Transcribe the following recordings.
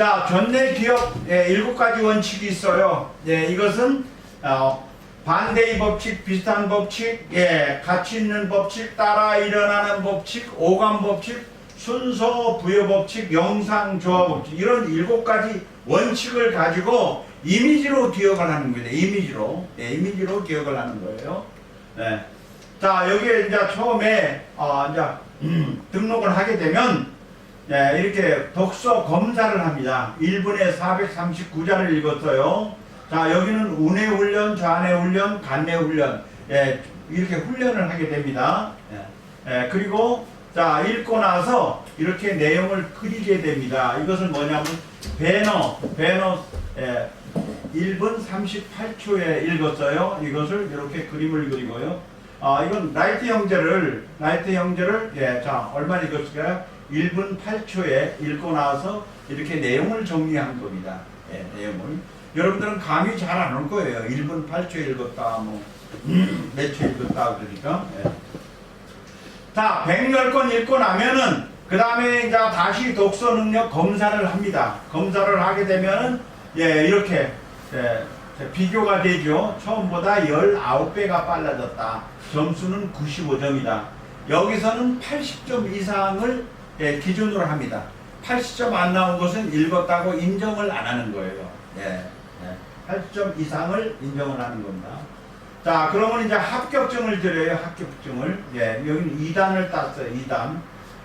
자, 전내 기업 예, 일곱 가지 원칙이 있어요. 예, 이것은 어, 반대의 법칙, 비슷한 법칙, 예, 가치 있는 법칙, 따라 일어나는 법칙, 오감 법칙, 순서 부여 법칙, 영상 조화 법칙 이런 일곱 가지 원칙을 가지고 이미지로 기억을 하는 거예요. 이미지로, 예, 이미지로 기억을 하는 거예요. 예. 자, 여기에 이제 처음에 어, 이제 음, 등록을 하게 되면 네, 이렇게 독서 검사를 합니다. 1분에 439자를 읽었어요. 자, 여기는 운해 훈련, 좌뇌 훈련, 간뇌 훈련. 예, 이렇게 훈련을 하게 됩니다. 예, 예, 그리고 자, 읽고 나서 이렇게 내용을 그리게 됩니다. 이것은 뭐냐면 배너, 배너 예, 1분 38초에 읽었어요. 이것을 이렇게 그림을 그리고요. 아, 이건 라이트 형제를, 라이트 형제를, 예, 자, 얼마 읽었을까요? 1분 8초에 읽고 나서 이렇게 내용을 정리한 겁니다. 예, 내용을. 여러분들은 감이 잘 안 올 거예요. 1분 8초 읽었다, 뭐, 몇초 읽었다, 그러니까. 예. 자, 110권 읽고 나면은, 그 다음에 이제 다시 독서 능력 검사를 합니다. 검사를 하게 되면은, 예, 이렇게, 예, 비교가 되죠. 처음보다 19배가 빨라졌다. 점수는 95점이다. 여기서는 80점 이상을 예, 기준으로 합니다. 80점 안 나온 것은 읽었다고 인정을 안 하는 거예요. 예, 예. 80점 이상을 인정을 하는 겁니다. 자, 그러면 이제 합격증을 드려요. 합격증을. 예, 여기는 2단을 땄어요. 2단.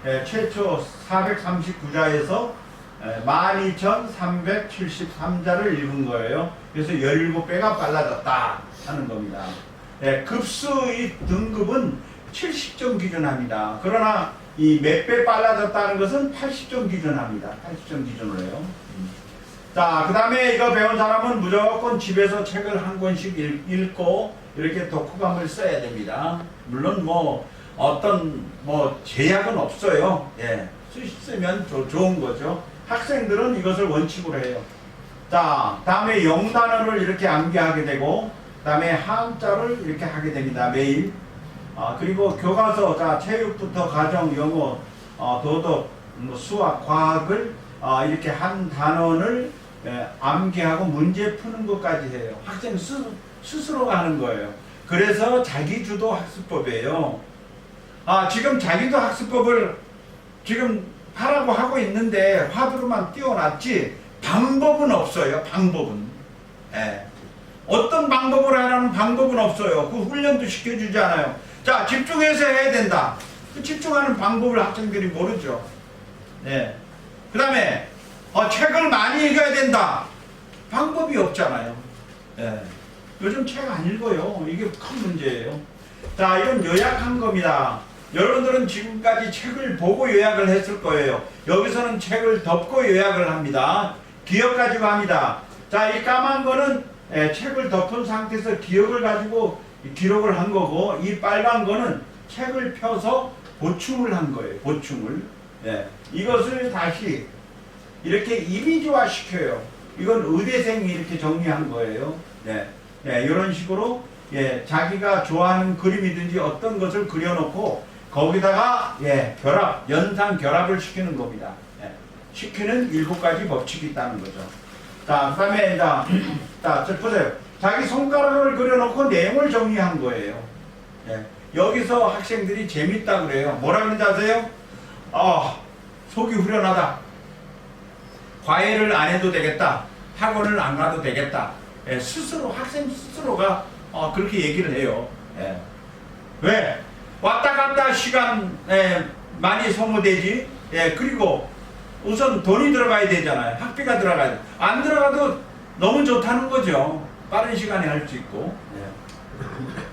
예, 최초 439자에서 12,373자를 읽은 거예요. 그래서 17배가 빨라졌다 하는 겁니다. 예, 급수의 등급은 70점 기준합니다. 그러나 이 몇 배 빨라졌다는 것은 80점 기준합니다. 80점 기준으로 해요. 음. 자, 그 다음에 이거 배운 사람은 무조건 집에서 책을 한 권씩 읽, 읽고 이렇게 독후감을 써야 됩니다. 물론 뭐 어떤 뭐 제약은 없어요. 예, 쓰면 조- 좋은 거죠. 학생들은 이것을 원칙으로 해요. 자, 다음에 영단어를 이렇게 암기하게 되고, 다음에 한자를 이렇게 하게 됩니다. 매일. 아, 그리고 교과서, 자, 체육부터 가정, 영어, 어, 도덕, 뭐 수학, 과학을 아, 이렇게 한 단원을 예, 암기하고 문제 푸는 것까지 해요. 학생 스, 스스로가 하는 거예요. 그래서 자기주도 학습법이에요. 아, 지금 자기도 학습법을 지금 하라고 하고 있는데 화두로만 띄워놨지 방법은 없어요. 방법은. 예. 어떤 방법으로 하라는 방법은 없어요. 그 훈련도 시켜주지 않아요. 자, 집중해서 해야 된다. 그 집중하는 방법을 학생들이 모르죠. 예. 그 다음에, 어, 책을 많이 읽어야 된다. 방법이 없잖아요. 예. 요즘 책 안 읽어요. 이게 큰 문제예요. 자, 이건 요약한 겁니다. 여러분들은 지금까지 책을 보고 요약을 했을 거예요. 여기서는 책을 덮고 요약을 합니다. 기억 가지고 합니다. 자, 이 까만 거는 예, 책을 덮은 상태에서 기억을 가지고 기록을 한 거고, 이 빨간 거는 책을 펴서 보충을 한 거예요. 보충을. 예, 이것을 다시 이렇게 이미지화 시켜요. 이건 의대생이 이렇게 정리한 거예요. 예, 예, 이런 식으로 예, 자기가 좋아하는 그림이든지 어떤 것을 그려놓고 거기다가 예, 결합, 연상 결합을 시키는 겁니다. 예, 시키는 일곱 가지 법칙이 있다는 거죠. 자, 그 다음에 자, 자, 저 보세요. 자기 손가락을 그려놓고 내용을 정리한 거예요. 예, 여기서 학생들이 재밌다 그래요. 뭐라 그러는지 아세요? 아, 속이 후련하다. 과외를 안 해도 되겠다. 학원을 안 가도 되겠다. 예, 스스로 학생 스스로가 어, 그렇게 얘기를 해요. 예. 왜? 왔다 갔다 시간 예, 많이 소모되지. 예, 그리고 우선 돈이 들어가야 되잖아요. 학비가 들어가야 돼. 안 들어가도 너무 좋다는 거죠. 빠른 시간에 할 수 있고. 예.